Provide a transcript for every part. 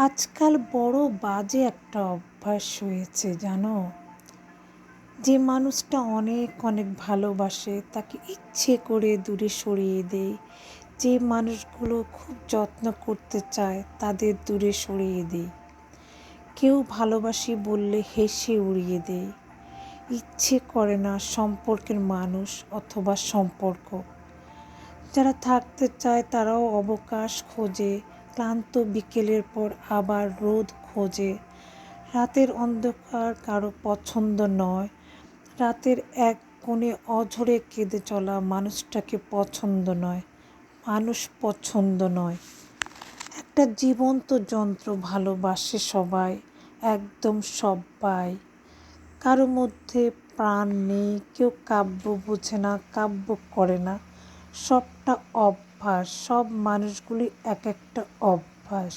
আজকাল বড় বাজে একটা অভ্যাস হয়েছে, জানো? যে মানুষটা অনেক অনেক ভালোবাসে, তাকে ইচ্ছে করে দূরে সরিয়ে দেয়। যে মানুষগুলো খুব যত্ন করতে চায়, তাদের দূরে সরিয়ে দেয়। কেউ ভালোবাসি বললে হেসে উড়িয়ে দেয়। ইচ্ছে করে না সম্পর্কের মানুষ অথবা সম্পর্ক। যারা থাকতে চায় তারাও অবকাশ খোঁজে ক্লান্ত বিকেলের পর আবার রোদ খোঁজে। রাতের অন্ধকার কারও পছন্দ নয়। রাতের এক কোণে অঝরে কেঁদে চলা মানুষটাকে পছন্দ নয়, মানুষ পছন্দ নয়। একটা জীবন্ত যন্ত্র ভালোবাসে সবাই, একদম সবাই। কারও মধ্যে প্রাণ নেই, কেউ কাব্য বোঝে না, কাব্য করে না। সবটা অভ্যাস, সব মানুষগুলি এক একটা অভ্যাস।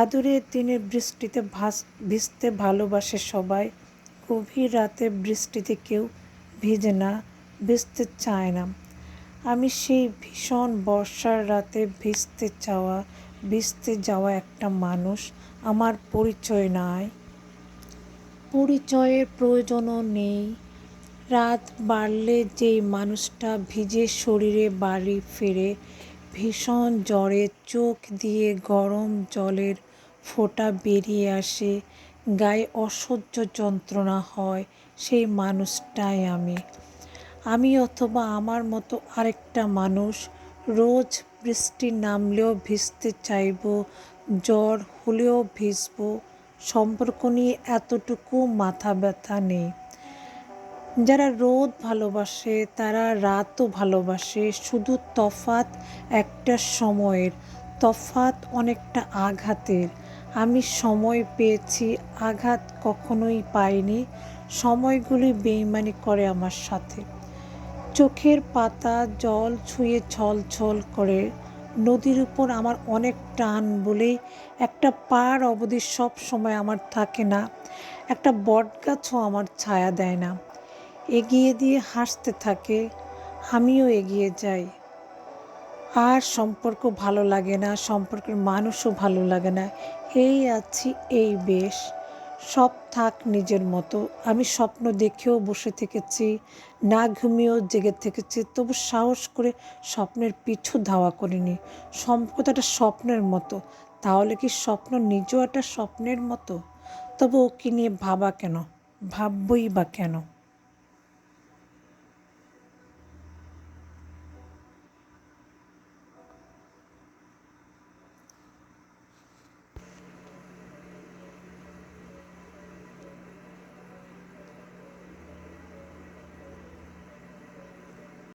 আদরের দিনে বৃষ্টিতে ভাস, ভিজতে ভালোবাসে সবাই। গভীর রাতে বৃষ্টিতে কেউ ভিজে না, ভিজতে চায় না। আমি সেই ভীষণ বর্ষার রাতে ভিজতে চাওয়া, ভিজতে যাওয়া একটা মানুষ, আমার পরিচয় নাই। পরিচয়ের প্রয়োজনও নেই। রাত বাড়লে যেই মানুষটা ভিজে শরীরে বাড়ি ফেরে, ভীষণ জ্বরে চোখ দিয়ে গরম জলের ফোঁটা বেরিয়ে আসে, গায়ে অসহ্য যন্ত্রণা হয় সেই মানুষটাই আমি। আমি অথবা আমার মতো আরেকটা মানুষ রোজ বৃষ্টি নামলেও ভিজতে চাইব, জ্বর হলেও ভিজব, সম্পর্ক নিয়ে এতটুকু মাথা ব্যথা নেই। যারা রোদ ভালোবাসে, তারা রাতও ভালোবাসে। শুধু তফাত একটা সময়ের তফাত অনেকটা আঘাতের। আমি সময় পেয়েছি, আঘাত কখনোই পাইনি। সময়গুলি বেইমানি করে আমার সাথে। চোখের পাতা জল ছুঁয়ে ছল ছল করে। নদীর উপর আমার অনেক টান বলেই একটা পার অবধি সব সময় আমার থাকে না। একটা বটগাছও আমার ছায়া দেয় না। এগিয়ে দিয়ে হাসতে থাকে, আমিও এগিয়ে যাই। আর সম্পর্ক ভালো লাগে না, সম্পর্কের মানুষও ভালো লাগে না। এই আছি, এই বেশ। সব থাক নিজের মতো। আমি স্বপ্ন দেখেও বসে থেকেছি, না ঘুমিয়েও জেগে থেকেছি, তবু সাহস করে স্বপ্নের পিছু ধাওয়া করিনি। সম্পর্ক একটা স্বপ্নের মতো। তাহলে কি স্বপ্ন নিজেও একটা স্বপ্নের মতো? তবু ওকে নিয়ে ভাবা কেন? ভাববই বা কেন?